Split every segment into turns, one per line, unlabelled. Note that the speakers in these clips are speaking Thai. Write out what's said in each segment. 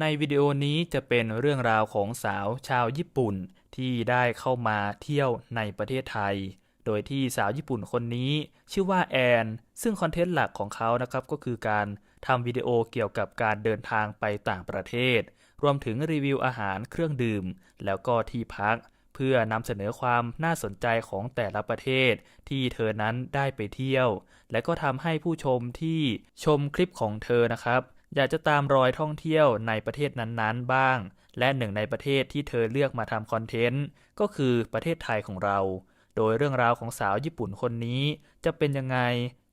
ในวิดีโอนี้จะเป็นเรื่องราวของสาวชาวญี่ปุ่นที่ได้เข้ามาเที่ยวในประเทศไทย โดยที่สาวญี่ปุ่นคนนี้ชื่อว่าแอน ซึ่งคอนเทนต์หลักของเขานะครับก็คือการทำวิดีโอเกี่ยวกับการเดินทางไปต่างประเทศ รวมถึงรีวิวอาหารเครื่องดื่ม แล้วก็ที่พัก เพื่อนำเสนอความน่าสนใจของแต่ละประเทศ ที่เธอนั้นได้ไปเที่ยว และก็ทำให้ผู้ชมที่ชมคลิปของเธอนะครับ อยากจะตามรอยท่องเที่ยวในประเทศนั้นๆ บ้าง และหนึ่งในประเทศที่เธอเลือกมาทำคอนเทนต์ก็คือประเทศไทยของเรา โดยเรื่องราวของสาวญี่ปุ่นคนนี้ จะเป็นยังไง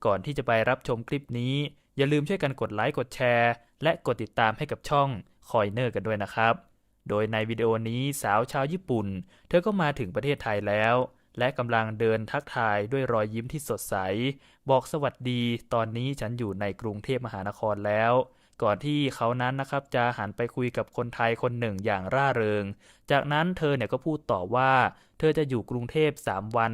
ก่อนที่จะไปรับชมคลิปนี้ อย่าลืมช่วยกันกดไลค์กดแชร์ และกดติดตามให้กับช่องคอยเนอร์กันด้วยนะครับ โดยในวิดีโอนี้สาวชาวญี่ปุ่น เธอก็มาถึงประเทศไทยแล้ว และกำลังเดินทักทายด้วยรอยยิ้มที่สดใส บอกสวัสดี ตอนนี้ฉันอยู่ในกรุงเทพมหานครแล้ว ก่อนที่เขานั้นนะครับจะหันไปคุยกับคนไทยคนหนึ่งอย่างร่าเริง จากนั้นเธอเนี่ยก็พูดต่อว่า เธอจะอยู่กรุงเทพ 3 วัน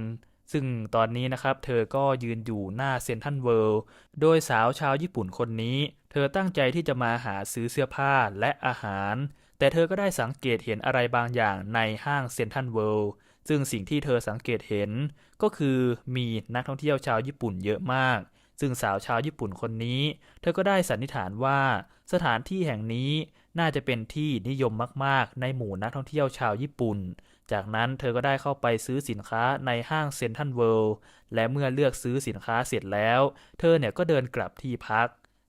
ซึ่งตอนนี้นะครับเธอก็ยืนอยู่หน้าเซ็นทรัลเวิลด์โดยสาวชาวญี่ปุ่นคนนี้ เธอตั้งใจที่จะมาหาซื้อเสื้อผ้าและอาหาร แต่เธอก็ได้สังเกตเห็นอะไรบางอย่างในห้างเซ็นทรัลเวิลด์ซึ่งสิ่งที่เธอสังเกตเห็นก็คือมีนักท่องเที่ยวชาวญี่ปุ่นเยอะมาก ซึ่งสาวชาวญี่ปุ่นคนนี้ เธอก็ได้สันนิษฐานว่า สถานที่แห่งนี้น่าจะเป็นที่นิยมมากๆ ในหมู่นักท่องเที่ยวชาวญี่ปุ่น จากนั้นเธอก็ได้เข้าไปซื้อสินค้าในห้างเซ็นทรัลเวิลด์และเมื่อเลือกซื้อสินค้าเสร็จแล้ว เธอเนี่ยก็เดินกลับที่พัก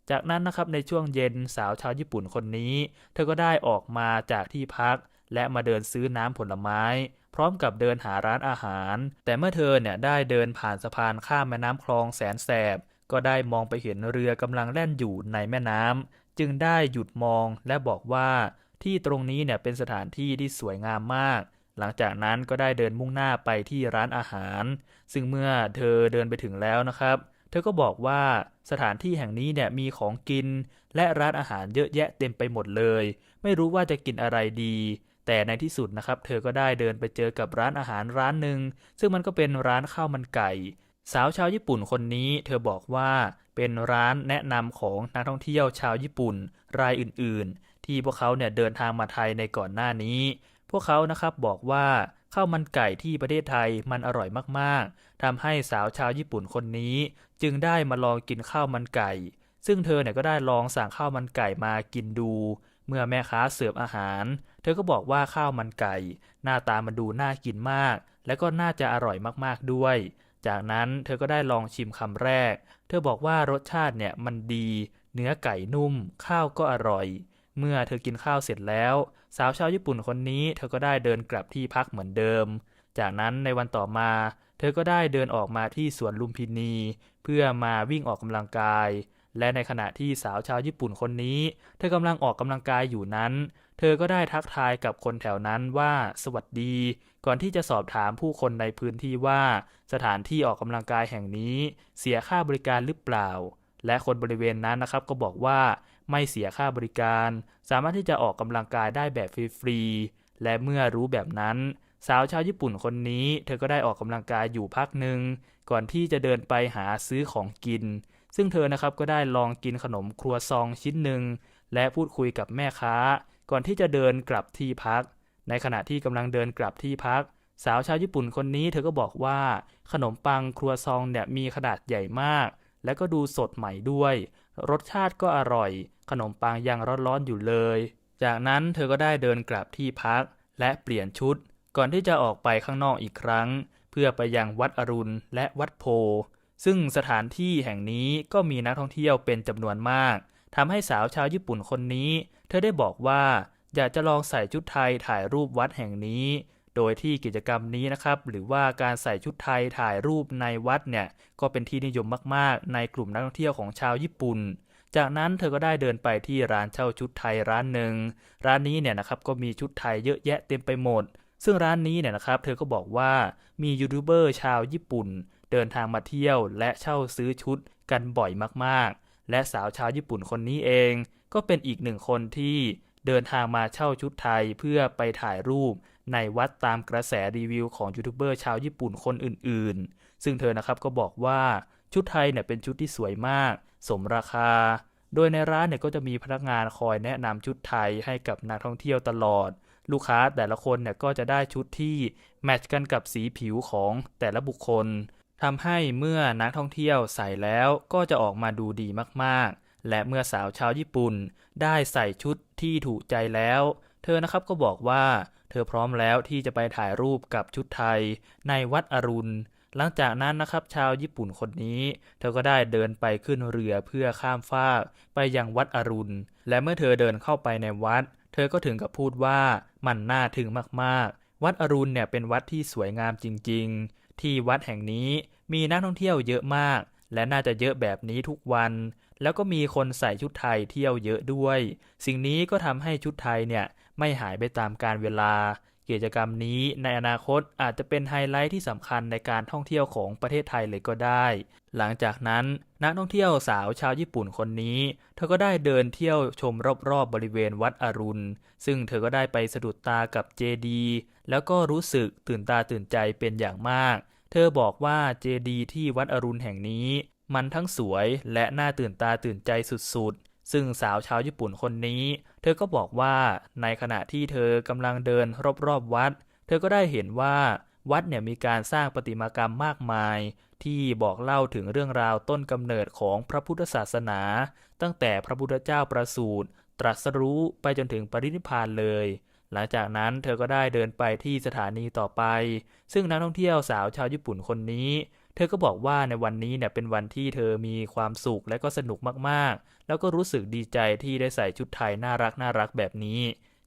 จากนั้นนะครับในช่วงเย็นสาวชาวญี่ปุ่นคนนี้ เธอก็ได้ออกมาจากที่พัก และมาเดินซื้อน้ำผลไม้ พร้อมกับเดินหาร้านอาหาร แต่เมื่อเธอเนี่ยได้เดินผ่านสะพานข้ามแม่น้ำคลองแสนแสบ ก็ได้มองไปเห็นเรือกำลังแล่นอยู่ในแม่น้ำจึงได้หยุดมองและบอกว่าที่ตรงนี้เนี่ยเป็นสถานที่ที่สวยงามมาก หลังจากนั้นก็ได้เดินมุ่งหน้าไปที่ร้านอาหาร ซึ่งเมื่อเธอเดินไปถึงแล้วนะครับ เธอก็บอกว่าสถานที่แห่งนี้เนี่ยมีของกิน และร้านอาหารเยอะแยะเต็มไปหมดเลย ไม่รู้ว่าจะกินอะไรดี แต่ในที่สุดนะครับ เธอก็ได้เดินไปเจอกับร้านอาหารร้านหนึ่งซึ่งมันก็เป็นร้านข้าวมันไก่ สาวชาวญี่ปุ่นคนนี้เธอบอกว่าเป็นร้านแนะนำของนักท่องเที่ยวชาวญี่ปุ่นรายอื่นๆ ที่พวกเขาเนี่ยเดินทางมาไทยในก่อนหน้านี้ พวกเขานะครับบอกว่าข้าวมันไก่ที่ประเทศไทยมันอร่อยมากๆทำให้สาวชาวญี่ปุ่นคนนี้ จึงได้มาลองกินข้าวมันไก่ ซึ่งเธอเนี่ยก็ได้ลองสั่งข้าวมันไก่มากินดู เมื่อแม่ค้าเสิร์ฟอาหาร เธอก็บอกว่าข้าวมันไก่ หน้าตามันดูน่ากินมาก และก็น่าจะอร่อยมากๆด้วย จากนั้นเธอก็ได้ลองชิมคำแรก เธอบอกว่ารสชาติเนี่ยมันดี เนื้อไก่นุ่ม ข้าวก็อร่อย เมื่อเธอกินข้าวเสร็จแล้ว สาวชาวญี่ปุ่นคนนี้ เธอก็ได้เดินกลับที่พักเหมือนเดิม จากนั้นในวันต่อมา เธอก็ได้เดินออกมาที่สวนลุมพินี เพื่อมาวิ่งออกกำลังกาย และในขณะที่สาวชาวญี่ปุ่นคนนี้ เธอกำลังออกกำลังกายอยู่นั้น เธอก็ได้ทักทายกับคนแถวนั้นว่า สวัสดี ก่อนที่จะสอบถามผู้คนในพื้นที่ว่าสถานที่ออกกำลังกายแห่งนี้ เสียค่าบริการหรือเปล่า และคนบริเวณนั้นนะครับก็บอกว่าไม่เสียค่าบริการ สามารถที่จะออกกำลังกายได้แบบฟรีๆและเมื่อรู้แบบนั้น สาวชาวญี่ปุ่นคนนี้ เธอก็ได้ออกกำลังกายอยู่พักหนึ่งก่อนที่จะเดินไปหาซื้อของกิน ซึ่งเธอนะครับก็ได้ลองกินขนมครัวซองชิ้นหนึ่งและพูดคุยกับแม่ค้า ก่อนที่จะเดินกลับที่พัก ในขณะที่กำลังเดินกลับที่พัก สาวชาวญี่ปุ่นคนนี้เธอก็บอกว่า ขนมปังครัวซองเนี่ยมีขนาดใหญ่มาก และก็ดูสดใหม่ด้วย รสชาติก็อร่อย ขนมปังยังร้อนๆอยู่เลย จากนั้นเธอก็ได้เดินกลับที่พัก และเปลี่ยนชุด ก่อนที่จะออกไปข้างนอกอีกครั้ง เพื่อไปยังวัดอรุณและวัดโพ ซึ่งสถานที่แห่งนี้ก็มีนักท่องเที่ยวเป็นจำนวนมากทำให้สาวชาวญี่ปุ่นคนนี้ เธอได้บอกว่า อยากจะลองใส่ชุดไทยถ่ายรูปวัดแห่งนี้ โดยที่กิจกรรมนี้นะครับ หรือว่าการใส่ชุดไทยถ่ายรูปในวัดเนี่ย ก็เป็นที่นิยมมากๆ ในกลุ่มนักท่องเที่ยวของชาวญี่ปุ่น จากนั้นเธอก็ได้เดินไปที่ร้านเช่าชุดไทยร้านหนึ่ง ร้านนี้เนี่ยนะครับก็มีชุดไทยเยอะแยะเต็มไปหมด ซึ่งร้านนี้เนี่ยนะครับ เธอก็บอกว่ามียูทูบเบอร์ชาวญี่ปุ่น เดินทางมาเที่ยวและเช่าซื้อชุดกันบ่อยมากๆ และสาวชาวญี่ปุ่นคนนี้เอง ก็เป็นอีกหนึ่งคนที่ เดินทางมาเช่าชุดไทยเพื่อไปถ่ายรูปในวัดตามกระแสรีวิวของยูทูบเบอร์ชาวญี่ปุ่นคนอื่นๆ ซึ่งเธอนะครับก็บอกว่าชุดไทยเนี่ยเป็นชุดที่สวยมาก สมราคา โดยในร้านเนี่ยก็จะมีพนักงานคอยแนะนำชุดไทยให้กับนักท่องเที่ยวตลอด ลูกค้าแต่ละคนเนี่ยก็จะได้ชุดที่แมทช์กันกับสีผิวของแต่ละบุคคลทำให้เมื่อนักท่องเที่ยวใส่แล้วก็จะออกมาดูดีมากๆ และเมื่อสาวชาวญี่ปุ่นได้ใส่ชุดที่ถูกใจแล้ว เธอนะครับก็บอกว่า เธอพร้อมแล้วที่จะไปถ่ายรูปกับชุดไทยในวัดอรุณ หลังจากนั้นนะครับชาวญี่ปุ่นคนนี้ เธอก็ได้เดินไปขึ้นเรือเพื่อข้ามฟากไปยังวัดอรุณ และเมื่อเธอเดินเข้าไปในวัด เธอก็ถึงกับพูดว่ามันน่าถึงมากๆ วัดอรุณเนี่ยเป็นวัดที่สวยงามจริง ๆ ที่วัดแห่งนี้มีนักท่องเที่ยวเยอะมาก และน่าจะเยอะแบบนี้ทุกวัน แล้วก็มีคนใส่ชุดไทยเที่ยวเยอะด้วย สิ่งนี้ก็ทำให้ชุดไทยเนี่ยไม่หายไปตามกาลเวลา กิจกรรมนี้ในอนาคตอาจจะเป็นไฮไลท์ที่สำคัญในการท่องเที่ยวของประเทศไทยเลยก็ได้ หลังจากนั้นนักท่องเที่ยวสาวชาวญี่ปุ่นคนนี้ เธอก็ได้เดินเที่ยวชมรอบๆบบริเวณวัดอรุณ ซึ่งเธอก็ได้ไปสะดุดตากับเจดีแล้วก็รู้สึกตื่นตาตื่นใจเป็นอย่างมากเธอบอกว่าเจดีที่วัดอรุณแห่งนี้ มันทั้งสวยและน่าตื่นตาตื่นใจสุดๆ ซึ่งสาวชาวญี่ปุ่นคนนี้ เธอก็บอกว่าในขณะที่เธอกำลังเดินรอบๆวัด เธอก็ได้เห็นว่าวัดเนี่ยมีการสร้างประติมากรรมมากมาย ที่บอกเล่าถึงเรื่องราวต้นกำเนิดของพระพุทธศาสนา ตั้งแต่พระพุทธเจ้าประสูติตรัสรู้ไปจนถึงปรินิพานเลย หลังจากนั้นเธอก็ได้เดินไปที่สถานีต่อไป ซึ่งนักท่องเที่ยวสาวชาวญี่ปุ่นคนนี้ ธอก็บอกว่าในวันนี้เนี่ยเป็นวันที่เธอมีความสุขและก็สนุกมากๆ แล้วก็รู้สึกดีใจที่ได้ใส่ชุดไทยน่ารักน่ารักแบบนี้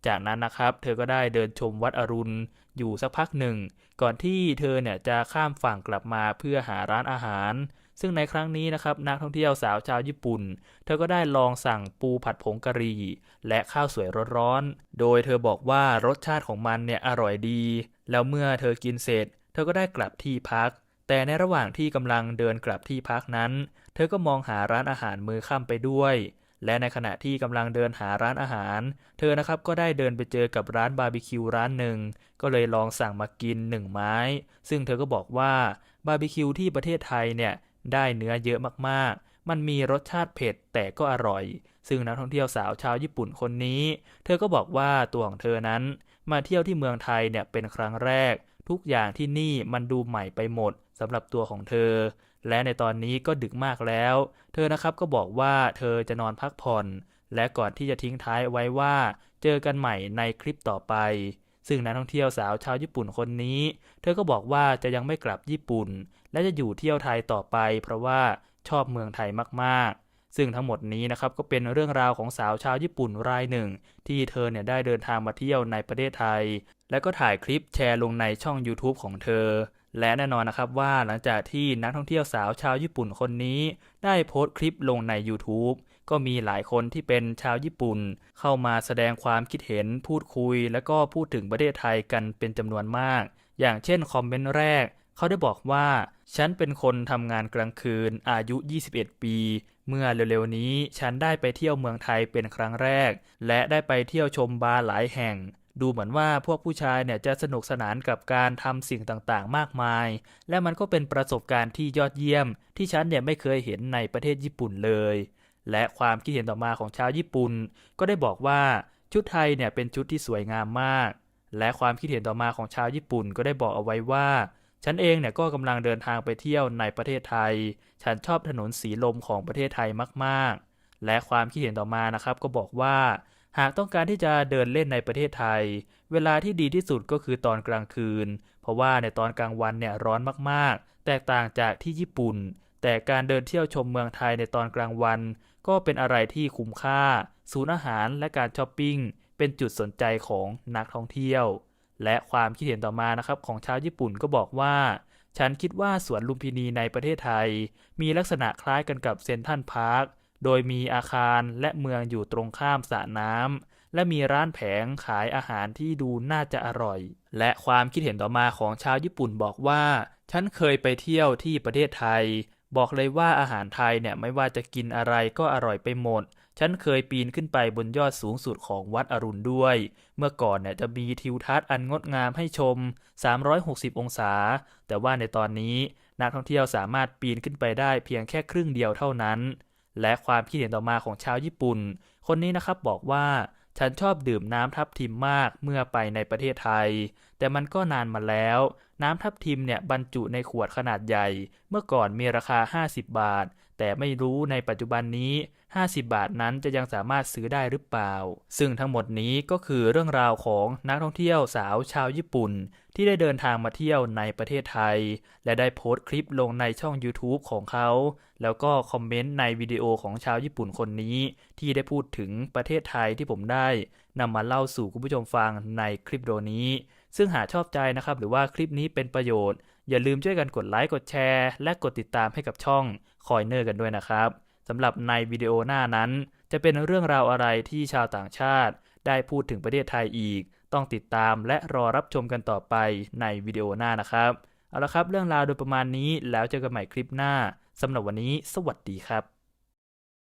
จากนั้นนะครับ เธอก็ได้เดินชมวัดอรุณ อยู่สักพักหนึ่ง ก่อนที่เธอเนี่ยจะข้ามฝั่งกลับมาเพื่อหาร้านอาหาร ซึ่งในครั้งนี้นะครับนักท่องเที่ยวสาวชาวญี่ปุ่น เธอก็ได้ลองสั่งปูผัดผงกะหรี่ และข้าวสวยร้อนๆ โดยเธอบอกว่ารสชาติของมันเนี่ยอร่อยดี แล้วเมื่อเธอกินเสร็จ เธอก็ได้กลับที่พัก แต่ในระหว่างที่กำลังเดินกลับที่พักนั้น เธอก็มองหาร้านอาหารมือค่ำไปด้วย และในขณะที่กำลังเดินหาร้านอาหาร เธอนะครับก็ได้เดินไปเจอกับร้านบาร์บีคิวร้านหนึ่ง ก็เลยลองสั่งมากินหนึ่งไม้ ซึ่งเธอก็บอกว่าบาร์บีคิวที่ประเทศไทยเนี่ยได้เนื้อเยอะมากๆ มันมีรสชาติเผ็ดแต่ก็อร่อย ซึ่งนักท่องเที่ยวสาวชาวญี่ปุ่นคนนี้ เธอก็บอกว่าตัวของเธอนั้น มาเที่ยวที่เมืองไทยเนี่ยเป็นครั้งแรก ทุกอย่างที่นี่มันดูใหม่ไปหมด สำหรับตัวของเธอ และในตอนนี้ก็ดึกมากแล้ว เธอนะครับก็บอกว่าเธอจะนอนพักผ่อน และก่อนที่จะทิ้งท้ายไว้ว่า เจอกันใหม่ในคลิปต่อไป ซึ่งนักท่องเที่ยวสาวชาวญี่ปุ่นคนนี้ เธอก็บอกว่าจะยังไม่กลับญี่ปุ่น และจะอยู่เที่ยวไทยต่อไป เพราะว่าชอบเมืองไทยมากๆซึ่งทั้งหมดนี้นะครับก็เป็นเรื่องราวของสาวชาวญี่ปุ่นรายหนึ่ง ที่เธอเนี่ยได้เดินทางมาเที่ยวในประเทศไทย และก็ถ่ายคลิปแชร์ลงในช่อง YouTube ของเธอ และแน่นอนนะครับว่าหลังจากที่นักท่องเที่ยวสาวชาวญี่ปุ่นคนนี้ ได้โพสต์คลิปลงใน YouTube ก็มีหลายคนที่เป็นชาวญี่ปุ่น เข้ามาแสดงความคิดเห็นพูดคุย และก็พูดถึงประเทศไทยกันเป็นจำนวนมาก อย่างเช่นคอมเมนต์แรก เขาได้บอกว่า ฉันเป็นคนทำงานกลางคืนอายุ 21 ปี เมื่อเร็วๆนี้ฉันได้ไปเที่ยวเมืองไทยเป็นครั้งแรก และได้ไปเที่ยวชมบาร์หลายแห่ง ดูเหมือนว่าพวกผู้ชายเนี่ยจะสนุกสนานกับการทำสิ่งต่างๆ มากมาย และมันก็เป็นประสบการณ์ที่ยอดเยี่ยม ที่ฉันเนี่ยไม่เคยเห็นในประเทศญี่ปุ่นเลย และความคิดเห็นต่อมาของชาวญี่ปุ่น ก็ได้บอกว่าชุดไทยเนี่ยเป็นชุดที่สวยงามมาก และความคิดเห็นต่อมาของชาวญี่ปุ่นก็ได้บอกเอาไว้ว่า ฉันเองเนี่ยก็กำลังเดินทางไปเที่ยวในประเทศไทย ฉันชอบถนนสีลมของประเทศไทยมากๆ และความคิดเห็นต่อมานะครับก็บอกว่า หากต้องการที่จะเดินเล่นในประเทศไทย เวลาที่ดีที่สุดก็คือตอนกลางคืน เพราะว่าในตอนกลางวันเนี่ยร้อนมากๆ แตกต่างจากที่ญี่ปุ่น แต่การเดินเที่ยวชมเมืองไทยในตอนกลางวัน ก็เป็นอะไรที่คุ้มค่า ศูนย์อาหารและการช้อปปิ้ง เป็นจุดสนใจของนักท่องเที่ยว และความคิดเห็นต่อมานะครับของชาวญี่ปุ่นก็บอกว่า ฉันคิดว่าสวนลุมพินีในประเทศไทย มีลักษณะคล้ายกันกับเซนทัลพาร์ค โดยมีอาคารและเมืองอยู่ตรงข้ามสระน้ำและมีร้านแผงขายอาหารที่ดูน่าจะอร่อย และความคิดเห็นต่อมาของชาวญี่ปุ่นบอกว่า ฉันเคยไปเที่ยวที่ประเทศไทย บอกเลยว่าอาหารไทยเนี่ยไม่ว่าจะกินอะไรก็อร่อยไปหมดฉันเคยปีนขึ้นไปบนยอดสูงสุดของวัดอรุณด้วย เมื่อก่อนเนี่ยจะมีทิวทัศน์อันงดงามให้ชม 360 องศา แต่ว่าในตอนนี้นักท่องเที่ยวสามารถปีนขึ้นไปได้เพียงแค่ครึ่งเดียวเท่านั้น และความคิดเห็นต่อมาของชาวญี่ปุ่น คนนี้นะครับบอกว่าฉันชอบดื่มน้ำทับทิมมากเมื่อไปในประเทศไทย แต่มันก็นานมาแล้ว น้ำทับทิมเนี่ยบรรจุในขวดขนาดใหญ่ เมื่อก่อนมีราคา 50 บาท แต่ไม่รู้ในปัจจุบันนี้ 50 บาทนั้นจะยังสามารถซื้อได้หรือเปล่า ซึ่งทั้งหมดนี้ก็คือเรื่องราวของนักท่องเที่ยวสาวชาวญี่ปุ่น ที่ได้เดินทางมาเที่ยวในประเทศไทย และได้โพสต์คลิปลงในช่อง YouTube ของเขา แล้วก็คอมเมนต์ในวิดีโอของชาวญี่ปุ่นคนนี้ ที่ได้พูดถึงประเทศไทยที่ผมได้นำมาเล่าสู่คุณผู้ชมฟังในคลิปวิดีโอนี้ ซึ่งหากชอบใจนะครับ หรือว่าคลิปนี้เป็นประโยชน์ อย่าลืมช่วยกันกดไลค์กดแชร์ และกดติดตามให้กับช่องคอยเนอร์กันด้วยนะครับสำหรับในวิดีโอหน้านั้น จะเป็นเรื่องราวอะไรที่ชาวต่างชาติ ได้พูดถึงประเทศไทยอีก ต้องติดตามและรอรับชมกันต่อไปในวิดีโอหน้านะครับ เอาละครับ เรื่องราวโดยประมาณนี้แล้วเจอกันใหม่คลิปหน้าสำหรับวันนี้ สวัสดีครับ